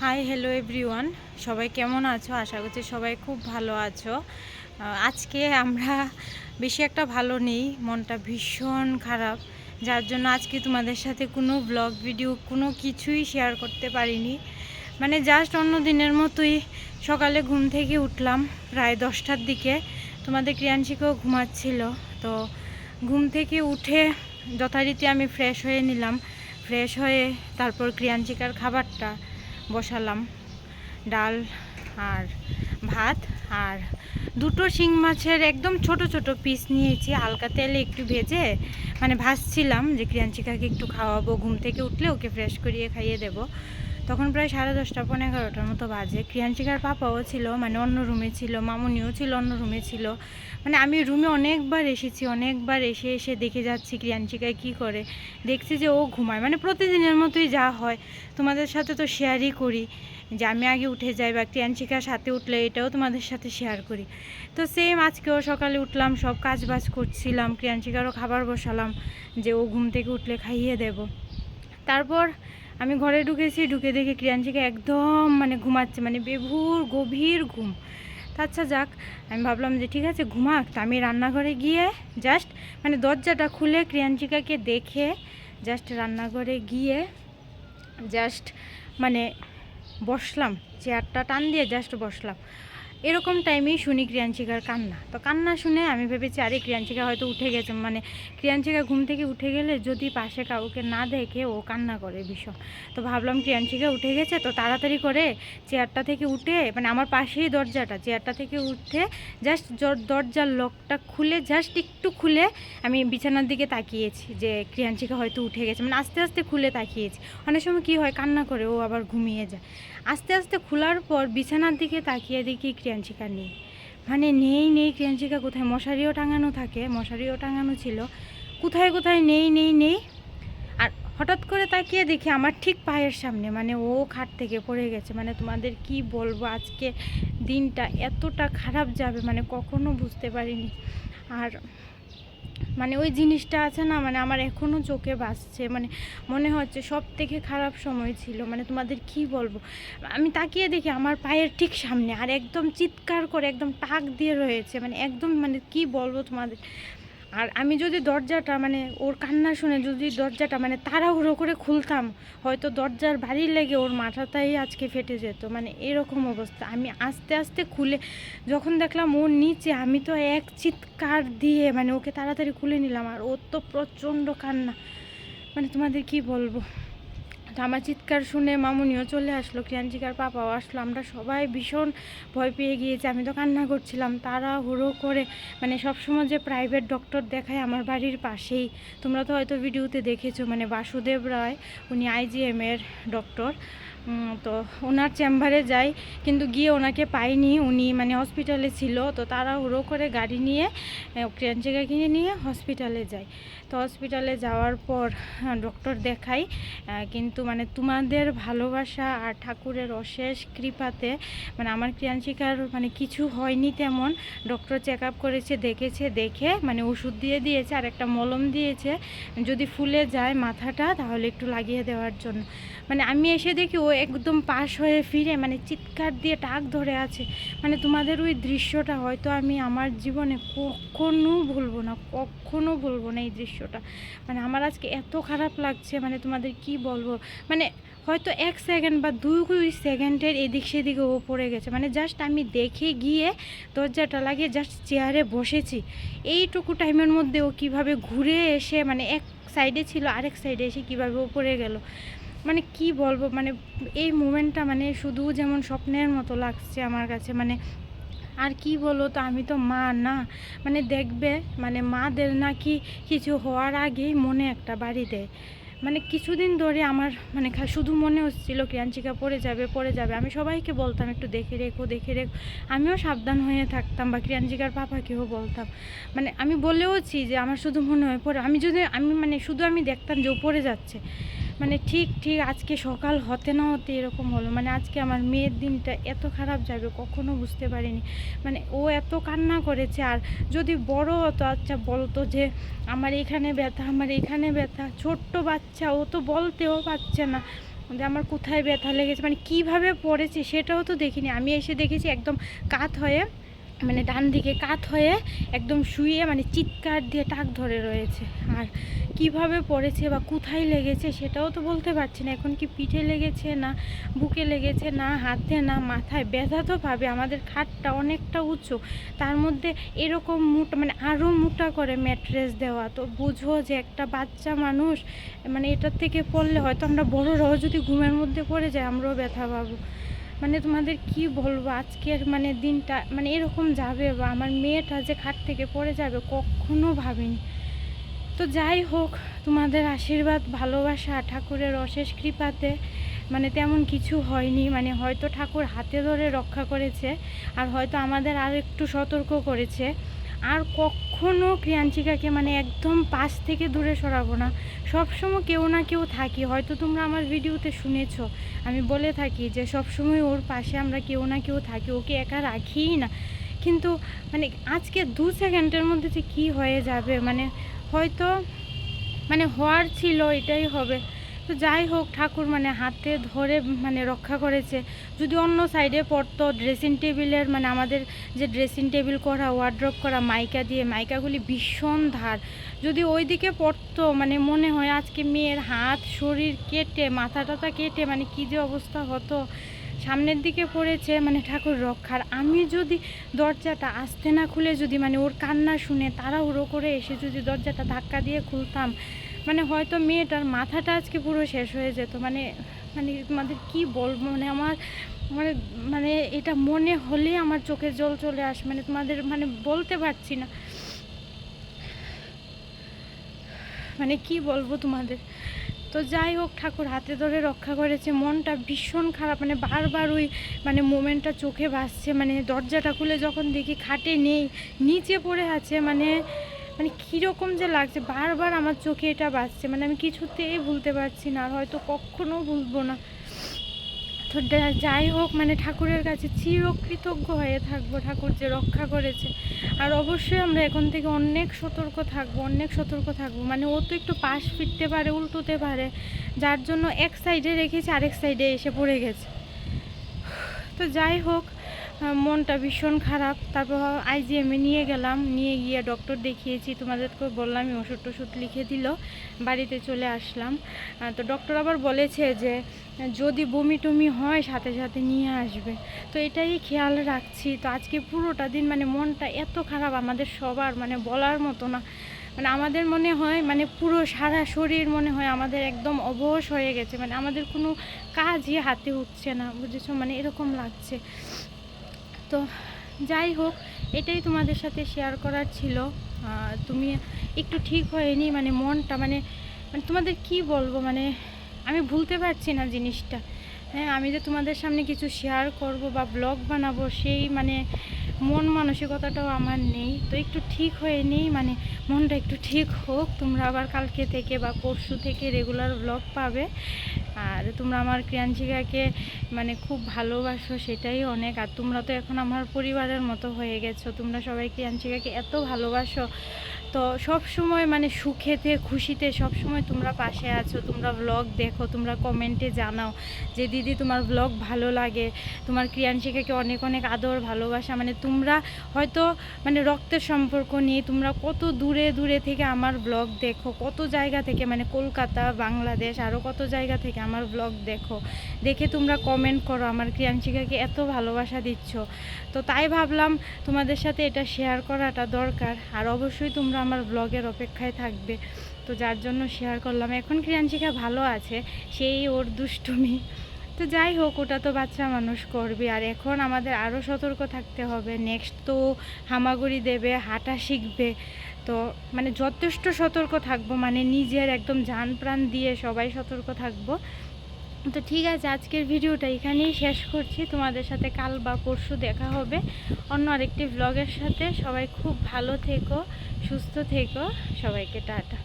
Hi hello everyone সবাই কেমন আছো? আশা করছি সবাই খুব ভালো আছো। আজকে আমরা বেশি একটা ভালো নেই, মনটা ভীষণ খারাপ। যার জন্য আজকে তোমাদের সাথে কোনো ব্লগ ভিডিও কোনো কিছুই শেয়ার করতে পারিনি। মানে জাস্ট অন্য দিনের মতোই সকালে ঘুম থেকে উঠলাম, প্রায় দশটার দিকে। তোমাদের ক্রিয়াংশিকেও ঘুমাচ্ছিল। তো ঘুম থেকে উঠে যথারীতি আমি ফ্রেশ হয়ে নিলাম। ফ্রেশ হয়ে তারপর ক্রিয়াঞ্চিকার খাবারটা বসালাম। ডাল আর ভাত আর দুটো শিং মাছের একদম ছোট ছোট পিস নিয়েছি। হালকা তেলে একটু ভেজে মানে ভাজছিলাম যে ক্রিয়াঞ্চিকাকে একটু খাওয়াবো, ঘুম থেকে উঠলে ওকে ফ্রেশ করিয়ে খাইয়ে দেবো। তখন প্রায় সাড়ে দশটা পনেরো এগারোটার মতো বাজে। ক্রিয়াঞ্চিকার পাপাও ছিল মানে অন্য রুমে ছিল, মামুনিও ছিল, অন্য রুমে ছিল। মানে আমি রুমে অনেকবার এসেছি, অনেকবার এসে এসে দেখে যাচ্ছি ক্রিয়াঞ্চিকায় কী করে। দেখছি যে ও ঘুমায় মানে প্রতিদিনের মতোই যা হয়। তোমাদের সাথে তো শেয়ারই করি, যে আমি আগে উঠে যাই বা ক্রিয়াঞ্চিকার সাথে উঠলে এটাও তোমাদের সাথে শেয়ার করি। তো সেম আজকেও সকালে উঠলাম, সব কাজ বাজ করছিলাম ক্রিয়াঞ্চিকারও খাবার বসালাম, যে ও ঘুম থেকে উঠলে খাইয়ে দেব। তারপর আমি ঘরে ঢুকেছি, ঢুকে দেখি ক্রিয়াঞ্চিকা একদম মানে ঘুমাচ্ছে মানে বেভুর গভীর ঘুম। আচ্ছা যাক, আমি ভাবলাম যে ঠিক আছে, ঘুমাক। তা আমি রান্নাঘরে গিয়ে জাস্ট মানে দরজাটা খুলে ক্রিয়াঞ্চিকাকে দেখে জাস্ট রান্নাঘরে গিয়ে জাস্ট মানে বসলাম। চেয়ারটা টান দিয়ে জাস্ট বসলাম। এরকম টাইমেই শুনি ক্রিয়াঞ্চিকার কান্না। তো কান্না শুনে আমি ভেবেছি, আরে, ক্রিয়াঞ্চিকা হয়তো উঠে গেছে। মানে ক্রিয়াঞ্চিকা ঘুম থেকে উঠে গেলে যদি পাশে কাউকে না দেখে, ও কান্না করে ভীষণ। তো ভাবলাম ক্রিয়াঞ্চিকা উঠে গেছে, তো তাড়াতাড়ি করে চেয়ারটা থেকে উঠে মানে আমার পাশেই দরজাটা, চেয়ারটা থেকে উঠে জাস্ট দরজার লকটা খুলে জাস্ট একটু খুলে আমি বিছানার দিকে তাকিয়েছি যে ক্রিয়াঞ্চিকা হয়তো উঠে গেছে। মানে আস্তে আস্তে খুলে তাকিয়েছি। অনেক সময় কী হয়, কান্না করে ও আবার ঘুমিয়ে যায়। আস্তে আস্তে খোলার পর বিছানার দিকে তাকিয়ে দেখি ক্রিয়াঞ্চিকা নেই। মানে নেই নেই ক্রেঞ্চিকা কোথায়? মশারিও টাঙানো থাকে, মশারিও টাঙানো ছিল। কোথায় কোথায় নেই নেই নেই? আর হঠাৎ করে তাকিয়ে দেখি আমার ঠিক পায়ের সামনে মানে ও খাট থেকে পড়ে গেছে। মানে তোমাদের কি বলব, আজকে দিনটা এতটা খারাপ যাবে মানে কখনো বুঝতে পারিনি। আর মানে ওই জিনিসটা আছে না মানে আমার এখনও চোখে বাসছে মানে মনে হচ্ছে সব থেকে খারাপ সময় ছিল মানে তোমাদের কি বলব? আমি তাকিয়ে দেখি আমার পায়ের ঠিক সামনে, আর একদম চিৎকার করে একদম টাক দিয়ে রয়েছে মানে একদম মানে কি বলব তোমাদের? আর আমি যদি দরজাটা মানে ওর কান্না শুনে যদি দরজাটা মানে তাড়াহুড়ো করে খুলতাম, হয়তো দরজার বাড়ি লেগে ওর মাথাটাই আজকে ফেটে যেত। মানে এরকম অবস্থা। আমি আস্তে আস্তে খুলে যখন দেখলাম ওর নিচে, আমি তো এক চিৎকার দিয়ে মানে ওকে তাড়াতাড়ি খুলে নিলাম। আর ওর তো প্রচণ্ড কান্না। মানে তোমাদের কি বলব? আমার চিৎকার শুনে মামুনিও চলে আসলো ক্রিয়াঞ্চিকার পাপাও আসলো। আমরা সবাই ভীষণ ভয় পেয়ে গিয়েছি। আমি তো কান্না করছিলাম। তারা হুড়ো করে মানে সবসময় যে প্রাইভেট ডক্টর দেখায় আমার বাড়ির পাশেই। তোমরা তো হয়তো ভিডিওতে দেখেছ মানে বাসুদেব রায়, উনি আইজিএমের ডক্টর তো ওনার চেম্বারে যাই, কিন্তু গিয়ে ওনাকে পাইনি। উনি মানে হসপিটালে ছিল, তো তারা হুড়ো করে গাড়ি নিয়ে ক্রিয়াঞ্চিকাকে নিয়ে হসপিটালে যাই। তো হসপিটালে যাওয়ার পর ডক্টর দেখাই কিন্তু মানে তোমাদের ভালোবাসা আর ঠাকুরের অশেষ কৃপাতে মানে আমার ক্রিয়াঞ্চিকার মানে কিছু হয়নি তেমন। ডক্টর চেক আপ করেছে, দেখেছে, দেখে মানে ওষুধ দিয়ে দিয়েছে, আর একটা মলম দিয়েছে। যদি ফুলে যায় মাথাটা, তাহলে একটু লাগিয়ে দেওয়ার জন্য। মানে আমি এসে দেখি ও একদম পাশ হয়ে ফিরে মানে চিৎকার দিয়ে টাক ধরে আছে। মানে তোমাদের ওই দৃশ্যটা হয়তো আমি আমার জীবনে কখনো ভুলবো না, কখনো ভুলবো না এই দৃশ্যটা। মানে আমার আজকে এত খারাপ লাগছে মানে তোমাদের কি বলব? মানে হয়তো এক সেকেন্ড বা দুই সেকেন্ডের এদিক সেদিকে ও পড়ে গেছে। মানে জাস্ট আমি দেখে গিয়ে দরজাটা লাগিয়ে জাস্ট চেয়ারে বসেছি। এইটুকু টাইমের মধ্যে ও কীভাবে ঘুরে এসে মানে এক সাইডে ছিল, আরেক সাইডে এসে কীভাবে ও পড়ে গেল? মানে কি বলব মানে এই মুমেন্টটা মানে শুধু যেমন স্বপ্নের মতো লাগছে আমার কাছে মানে আর কি বলো তো, আমি তো মা না। মানে দেখবে মানে মাদের নাকি কিছু হওয়ার আগেই মনে একটা বাড়ি দেয়। মানে কিছুদিন ধরে আমার মানে শুধু মনে হচ্ছিল ক্রিয়াঞ্চিকা পড়ে যাবে পড়ে যাবে। আমি সবাইকে বলতাম একটু দেখে রেখো দেখে রেখো। আমিও সাবধান হয়ে থাকতাম বা ক্রিয়াঞ্চিকার পাপাকেও বলতাম। মানে আমি বলেওছি যে আমার শুধু মনে হয় পড়ে, আমি যদি, আমি মানে শুধু আমি দেখতাম যে ও পড়ে যাচ্ছে। মানে ঠিক ঠিক আজকে সকাল হতে না হতে এরকম হলো। মানে আজকে আমার মেয়ের দিনটা এত খারাপ যাবে, কখনো বুঝতে পারিনি। মানে ও এত কান্না করেছে, আর যদি বড় হতো আচ্ছা বলতো যে আমার এখানে ব্যথা, আমার এখানে ব্যথা। ছোট্ট বাচ্চা, ও তো বলতেও পারছে না যে আমার কোথায় ব্যথা লেগেছে। মানে কীভাবে পড়েছে সেটাও তো দেখিনি। আমি এসে দেখেছি একদম কাত হয়ে মানে ডান দিকে কাত হয়ে একদম শুয়ে মানে চিৎকার দিয়ে টাক ধরে রয়েছে। আর কীভাবে পড়েছে বা কোথায় লেগেছে সেটাও তো বলতে পারছি না। এখন কি পিঠে লেগেছে না বুকে লেগেছে না হাতে না মাথায় ব্যথা তো পাবে। আমাদের খাটটা অনেকটা উঁচু। তার মধ্যে এরকম মোটা মানে আরও মোটা করে ম্যাট্রেস দেওয়া। তো বুঝো যে একটা বাচ্চা মানুষ মানে এটার থেকে পড়লে হয়তো আমরা বড়রাও যদি ঘুমের মধ্যে পড়ে যাই আমরাও ব্যথা পাবো। মানে তোমাদের কি বলব? আজকের মানে দিনটা মানে এরকম যাবে বা আমার মেয়েটা যে খাট থেকে পড়ে যাবে কখনো ভাবিনি। তো যাই হোক, তোমাদের আশীর্বাদ, ভালোবাসা, ঠাকুরের অশেষ কৃপাতে মানে তেমন কিছু হয়নি। মানে হয়তো ঠাকুর হাতে ধরে রক্ষা করেছে আর হয়তো আমাদের আর একটু সতর্ক করেছে। আর কখনো ক্রিয়াঞ্চিকাকে মানে একদম পাশ থেকে দূরে সরাবো না। সবসময় কেউ না কেউ থাকি, হয়তো তোমরা আমার ভিডিওতে শুনেছ। আমি বলে থাকি যে সবসময় ওর পাশে আমরা কেউ না কেউ থাকি, ওকে একা রাখিই না। কিন্তু মানে আজকে দু সেকেন্ডের মধ্যে যে কী হয়ে যাবে মানে হয়তো মানে হওয়ার ছিল, এটাই হবে। তো যাই হোক, ঠাকুর মানে হাতে ধরে মানে রক্ষা করেছে। যদি অন্য সাইডে পড়তো ড্রেসিং টেবিলের মানে আমাদের যে ড্রেসিং টেবিল করা ওয়ার্ড্রপ করা, মাইকা দিয়ে, মাইকাগুলি ভীষণ ধার। যদি ওই দিকে পড়তো মানে মনে হয় আজকে মেয়ের হাত, শরীর কেটে মাথা টাথা কেটে মানে কী যে অবস্থা হতো। সামনের দিকে পড়েছে মানে ঠাকুর রক্ষার। আমি যদি দরজাটা আসতে না খুলে যদি মানে ওর কান্না শুনে তারা তাড়াহুড়ো করে এসে যদি দরজাটা ধাক্কা দিয়ে খুলতাম মানে হয়তো মেয়েটার মাথাটা আজকে পুরো শেষ হয়ে যেত মানে মানে তোমাদের কি বলব? মানে আমার মানে মানে এটা মনে হলে আমার চোখে জল চলে আসে মানে তোমাদের মানে বলতে পারছি না। মানে কি বলব তোমাদের? তো যাই হোক, ঠাকুর হাতে ধরে রক্ষা করেছে, মনটা ভীষণ খারাপ মানে বারবার ওই মানে মোমেন্টটা চোখে ভাসছে মানে দরজাটা খুলে যখন দেখি খাটে নেই, নিচে পড়ে আছে মানে মানে কীরকম যে লাগছে, বারবার আমার চোখে এটা বাজছে মানে আমি কিছুতেই ভুলতে পারছি না, আর হয়তো কখনো ভুলবো না। তো যাই হোক মানে ঠাকুরের কাছে চিরকৃতজ্ঞ হয়ে থাকব, ঠাকুর যে রক্ষা করেছে। আর অবশ্যই আমরা এখন থেকে অনেক সতর্ক থাকব, অনেক সতর্ক থাকব। মানে ও তো একটু পাশ ফিরতে পারে, উল্টোতে পারে, যার জন্য এক সাইডে রেখেছে, আরেক সাইডে এসে পড়ে গেছে। তো যাই হোক মনটা ভীষণ খারাপ। তারপর আইজিএমে নিয়ে গেলাম, নিয়ে গিয়ে ডক্টর দেখিয়েছি তোমাদেরকে বললাম ওষুধ টষুধ লিখে দিল, বাড়িতে চলে আসলাম। তো ডক্টর আবার বলেছে যে, যদি বমি টমি হয়, সাথে সাথে নিয়ে আসবে। তো এটাই খেয়াল রাখছি। তো আজকে পুরোটা দিন মানে মনটা এত খারাপ, আমাদের সবার মানে বলার মতো না। মানে আমাদের মনে হয় মানে পুরো সারা শরীর মনে হয় আমাদের একদম অবশ হয়ে গেছে। মানে আমাদের কোনো কাজই হাতে উঠছে না, বুঝেছ? মানে এরকম লাগছে। তো যাই হোক, এটাই তোমাদের সাথে শেয়ার করার ছিল। তুমি একটু ঠিক হয়নি মানে মনটা মানে মানে তোমাদের কি বলব মানে আমি ভুলতে পারছি না জিনিসটা। হ্যাঁ আমি যে তোমাদের সামনে কিছু শেয়ার করব বা ব্লগ বানাবো সেই মানে মন মানসিকতাটাও আমার নেই। তো একটু ঠিক হয়ে নেই মানে মনটা একটু ঠিক হোক, তোমরা আবার কালকে থেকে বা পরশু থেকে রেগুলার ব্লগ পাবে। আর তোমরা আমার ক্রিয়াঞ্চিকাকে মানে খুব ভালোবাসো, সেটাই অনেক। আর তোমরা তো এখন আমার পরিবারের মতো হয়ে গেছো, তোমরা সবাই ক্রিয়াঞ্চিকাকে এত ভালোবাসো। তো সব সময় মানে সুখেতে খুশিতে সব সময় তোমরা পাশে আছো, তোমরা ব্লগ দেখো, তোমরা কমেন্টে জানাও যে, দিদি, তোমার ব্লগ ভালো লাগে, তোমার ক্রিয়াঞ্চিকাকে অনেক অনেক আদর, ভালোবাসা। মানে তোমরা হয়তো মানে রক্তের সম্পর্ক নেই তোমরা কত দূরে দূরে থেকে আমার ব্লগ দেখো, কত জায়গা থেকে মানে কলকাতা, বাংলাদেশ আরও কত জায়গা থেকে আমার ব্লগ দেখো। দেখে তোমরা কমেন্ট করো, আমার ক্রিয়াঞ্চিকাকে এত ভালোবাসা দিচ্ছ। তো তাই ভাবলাম তোমাদের সাথে এটা শেয়ার করাটা দরকার। আর অবশ্যই তোমরা আমার ব্লগের অপেক্ষায় থাকবে। তো যার জন্য শেয়ার করলাম। এখন ক্রিয়াঞ্চিকা ভালো আছে, সেই ওর দুষ্টুমি। তো যাই হোক, ওটা তো বাচ্চা মানুষ করবে। আর এখন আমাদের আরও সতর্ক থাকতে হবে। নেক্সট তো হামাগুড়ি দেবে, হাঁটা শিখবে। তো মানে যথেষ্ট সতর্ক থাকব। মানে নিজের একদম জান প্রাণ দিয়ে সবাই সতর্ক থাকব। তো ঠিক আছে, আজকের ভিডিওটা এখানেই শেষ করছি। তোমাদের সাথে কাল বা পরশু দেখা হবে অন্য আরেকটি ব্লগের সাথে। সবাই খুব ভালো থেকো, সুস্থ থেকো। সবাইকে টাটা।